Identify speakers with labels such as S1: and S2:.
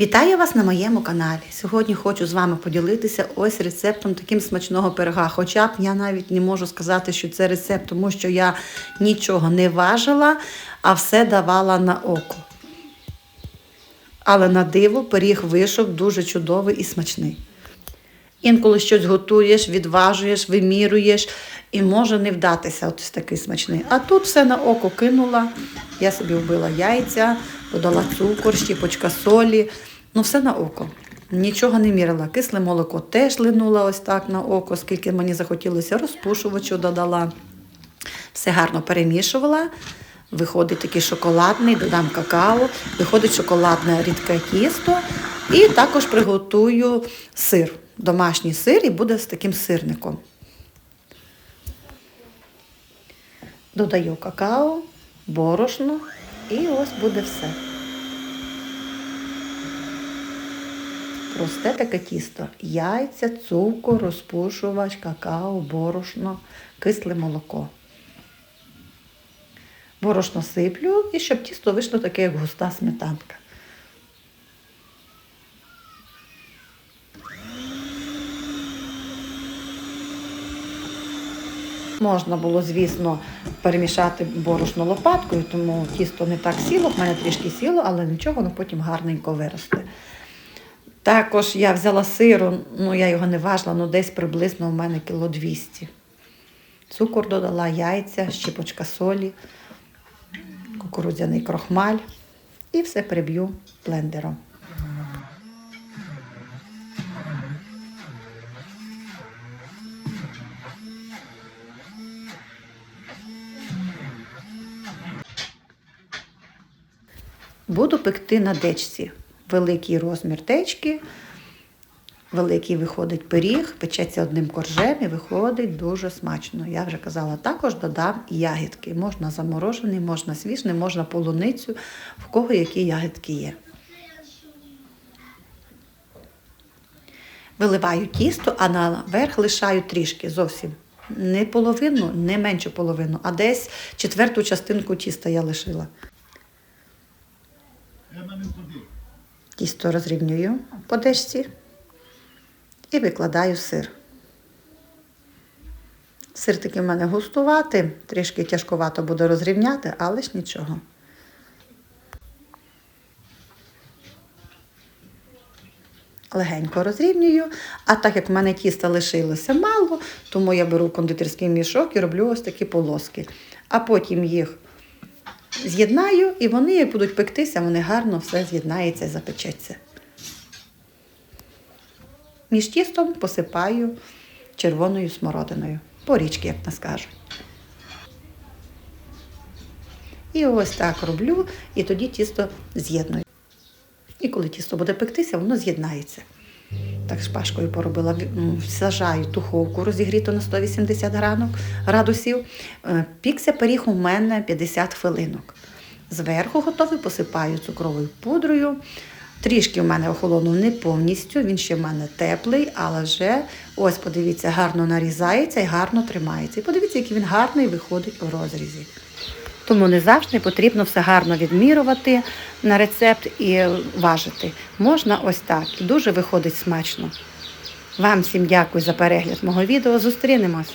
S1: Вітаю вас на моєму каналі. Сьогодні хочу з вами поділитися ось рецептом таким смачного пирога. Хоча б я навіть не можу сказати, що це рецепт, тому що я нічого не важила, а все давала на око. Але на диво пиріг вийшов дуже чудовий і смачний. Інколи щось готуєш, відважуєш, вимірюєш і може не вдатися ось такий смачний. А тут все на око кинула. Я собі вбила яйця, додала цукор, щіпочка солі. Ну, все на око. Нічого не мірила. Кисле молоко теж линула ось так на око, скільки мені захотілося, розпушувачу додала. Все гарно перемішувала. Виходить такий шоколадний, додам какао, виходить шоколадне рідке тісто. І також приготую сир. Домашній сир і буде з таким сирником. Додаю какао, борошно і ось буде все. Просте таке тісто. Яйця, цукор, розпушувач, какао, борошно, кисле молоко. Борошно сиплю і щоб тісто вийшло таке, як густа сметанка. Можна було, звісно, перемішати борошно лопаткою, тому тісто не так сіло, в мене трішки сіло, але нічого, воно потім гарненько виросте. Також я взяла сиру, ну я його не важила, ну десь приблизно у мене кіло 200. Цукор додала, яйця, щепочка солі, кукурудзяний крохмаль і все приб'ю блендером. Буду пекти на дечці. Великий розмір течки, великий виходить пиріг, печеться одним коржем і виходить дуже смачно. Я вже казала, також додам ягідки. Можна заморожений, можна свіжний, можна полуницю, в кого які ягідки є. Виливаю тісто, а наверх лишаю трішки зовсім. Не половину, не меншу половину, а десь четверту частинку тіста я лишила. Тісто розрівнюю по дежці і викладаю сир. Сир такий в мене густувати, трішки тяжкувато буде розрівняти, але ж нічого. Легенько розрівнюю, а так як в мене тіста лишилося мало, тому я беру кондитерський мішок і роблю ось такі полоски. А потім їх з'єднаю, і вони, будуть пектися, вони гарно все з'єднається і запечеться. Між тістом посипаю червоною смородиною. Порічки, як нас кажуть. І ось так роблю, і тоді тісто з'єдную. І коли тісто буде пектися, воно з'єднається. Так шпажкою поробила, сажаю духовку розігріту на 180 гранок, градусів. Е, Пікся пиріг у мене 50 хвилинок. Зверху готовий посипаю цукровою пудрою. Трішки в мене охолонув не повністю, він ще в мене теплий, але вже ось подивіться, гарно нарізається і гарно тримається. І подивіться, який він гарний виходить у розрізі. Тому не завжди потрібно все гарно відмірювати на рецепт і важити. Можна ось так. Дуже виходить смачно. Вам всім дякую за перегляд мого відео. Зустрінемось!